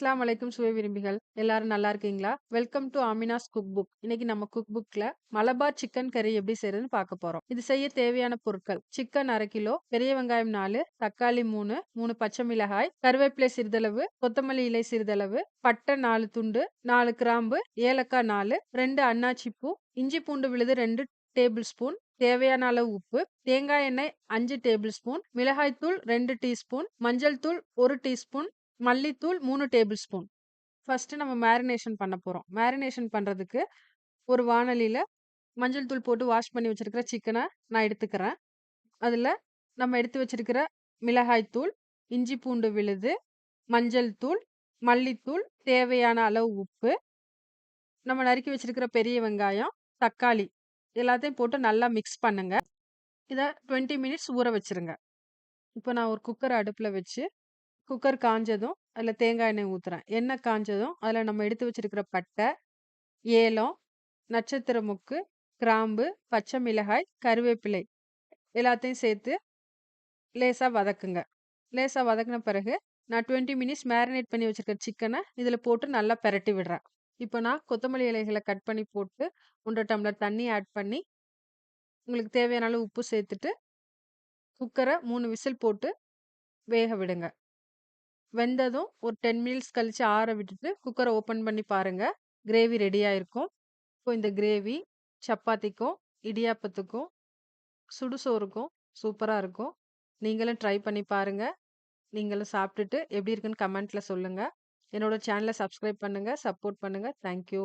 அஸ்லாம் வலைக்கும் சுவை விரும்பிகள். எல்லாரும் நல்லா இருக்கீங்களா? Welcome to Amina's cook book இன்னைக்கு நம்ம குக் புக்ல மலபார் சிக்கன் கறி எப்படி செய்யறதுன்னு பார்க்க போறோம். இது செய்ய தேவையான பொருட்கள். சிக்கன் அரை கிலோ பெரிய வெங்காயம் நாலு தக்காளி மூணு மூணு பச்சை மிளகாய் கருவேப்பிலை சிறிதளவு கொத்தமல்லி இலை சிறிதளவு பட்டை நாலு துண்டு நாலு கிராம்பு ஏலக்காய் நாலு ரெண்டு அன்னாச்சி பூ இஞ்சி பூண்டு விழுது ரெண்டு டேபிள் ஸ்பூன் தேவையான அளவு உப்பு தேங்காய் எண்ணெய் அஞ்சு டேபிள் ஸ்பூன் மிளகாய்த்தூள் ரெண்டு டீஸ்பூன் மஞ்சள் தூள் ஒரு டீஸ்பூன் மல்லித்தூள் மூணு டேபிள் ஸ்பூன் ஃபஸ்ட்டு நம்ம மேரினேஷன் பண்ண போகிறோம் மேரினேஷன் பண்ணுறதுக்கு ஒரு வானலியில் மஞ்சள் தூள் போட்டு வாஷ் பண்ணி வச்சுருக்கிற சிக்கனை நான் எடுத்துக்கிறேன். அதில் நம்ம எடுத்து வச்சிருக்கிற மிளகாய்த்தூள் இஞ்சி பூண்டு விழுது மஞ்சள் தூள் மல்லித்தூள் தேவையான அளவு உப்பு நம்ம நறுக்கி வச்சிருக்கிற பெரிய வெங்காயம் தக்காளி எல்லாத்தையும் போட்டு நல்லா மிக்ஸ் பண்ணுங்கள் இதை டுவெண்ட்டி மினிட்ஸ் ஊற வச்சிருங்க. இப்போ நான் ஒரு குக்கர் அடுப்பில் வச்சு குக்கர் காஞ்சதும் அதில் தேங்காய் எண்ணெய் ஊற்றுறேன் எண்ணெய் காஞ்சதும் அதில் நம்ம எடுத்து வச்சிருக்கிற பட்டை ஏலம் நட்சத்திர முக்கு கிராம்பு பச்சை மிளகாய் கருவேப்பிலை எல்லாத்தையும் சேர்த்து லேசாக வதக்குங்க. லேசாக வதக்கின பிறகு நான் டுவெண்ட்டி மினிட்ஸ் மேரினேட் பண்ணி வச்சுருக்க சிக்கனை இதில் போட்டு நல்லா பெரட்டி விடுறேன். இப்போ நான் கொத்தமல்லி இலைகளை கட் பண்ணி போட்டு ஒன்றரை டம்ளர் தண்ணி ஆட் பண்ணி உங்களுக்கு தேவையான அளவு உப்பு சேர்த்துட்டு குக்கரை மூணு விசில் போட்டு வேக விடுங்க. வெந்ததும் ஒரு டென் மினிட்ஸ் கழித்து ஆற விட்டுட்டு குக்கரை ஓப்பன் பண்ணி பாருங்கள் கிரேவி ரெடியாக இருக்கும் இப்போ இந்த கிரேவி சப்பாத்திக்கும் இடியாப்பத்துக்கும் சுடுசோறுக்கும் சூப்பராக இருக்கும். நீங்களும் ட்ரை பண்ணி பாருங்கள் நீங்களும் சாப்பிட்டுட்டு எப்படி இருக்குன்னு கமெண்ட்டில் சொல்லுங்கள் என்னோட சேனலை சப்ஸ்கிரைப் பண்ணுங்கள் சப்போர்ட் பண்ணுங்கள் தேங்க்யூ